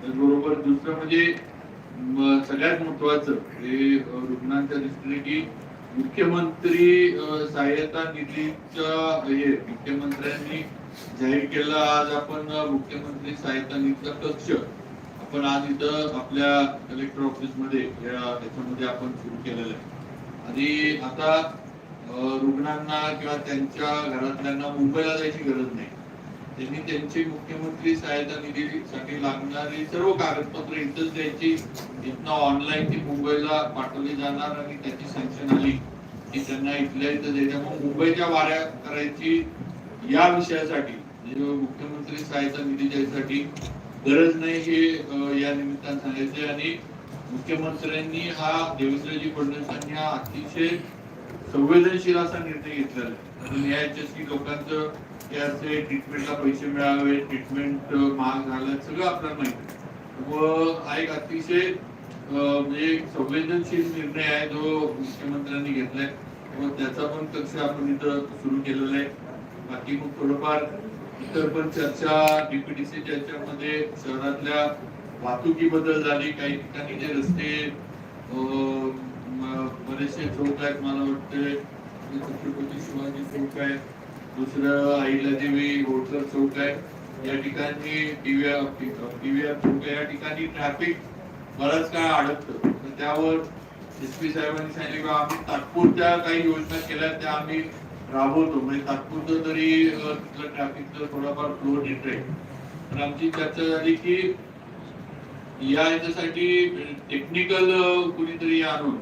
त्याचबरोबर दुसरं म्हणजे सगळ्यात महत्वाचं म्हणजे, हे रुग्णांच्या दृष्टीने की मुख्यमंत्री सहाय्यता निधीच्या हे मुख्यमंत्र्यांनी जाहीर केलं. आज आपण मुख्यमंत्री सहायता निधीचा कक्ष आपण आज इथं आपल्या कलेक्टर ऑफिसमध्ये या याच्यामध्ये आपण सुरू केलेलं आहे. आणि आता रुग्णांना किंवा त्यांच्या घरातल्यांना मुंबईला जायची गरज नाही. त्यांनी त्यांची मुख्यमंत्री सहायता निधीसाठी लागणारी सर्व कागदपत्र इथंच द्यायची. इथनं ऑनलाईन ती मुंबईला पाठवली जाणार आणि त्याची सँक्शन आली. की त्यांना इथल्या इथं द्यायच्या मग मुंबईच्या वाऱ्या करायची या विषयासाठी म्हणजे मुख्यमंत्री सहायता निधी द्यायसाठी गरज नाही हे या निमित्तानं सांगायचे आणि मुख्यमंत्र्यांनी हा देवेंद्रजी फडणवीसांनी हा अतिशय संवेदनशील असा निर्णय घेतलेला न्यायाच्या की लोकांचं असे ट्रीटमेंटला पैसे मिळावे ट्रीटमेंट महाग झालं सगळं आपल्याला माहिती व हा एक अतिशय म्हणजे संवेदनशील निर्णय आहे जो मुख्यमंत्र्यांनी घेतलाय. व त्याचा पण कक्ष आपण इथं सुरू केलेला आहे. बाकी मग थोडंफार इतर पण चर्चा डीपीटीसी चर्चामध्ये शहरातल्या वाहतुकीबद्दल झाली काही ठिकाणी जे रस्ते बरेचसे चौक आहेत मला वाटतं छत्रपती शिवाजी चौक आहे. दुसरं अहिल्यादेवी होळकर चौक आहे. या ठिकाणी पीव्हीआर चौक या ठिकाणी ट्रॅफिक बराच काळ अडकतं. तर त्यावर एस पी साहेबांनी सांगितले की आम्ही तात्पुरत्या काही योजना केल्या त्या आम्ही राबवतो. म्हणजे तात्पुरतं तरी तिथलं ट्रॅफिकचं थोडाफार फ्लो नीट राहील तर आमची चर्चा झाली की या याच्यासाठी टेक्निकल कुणीतरी आणून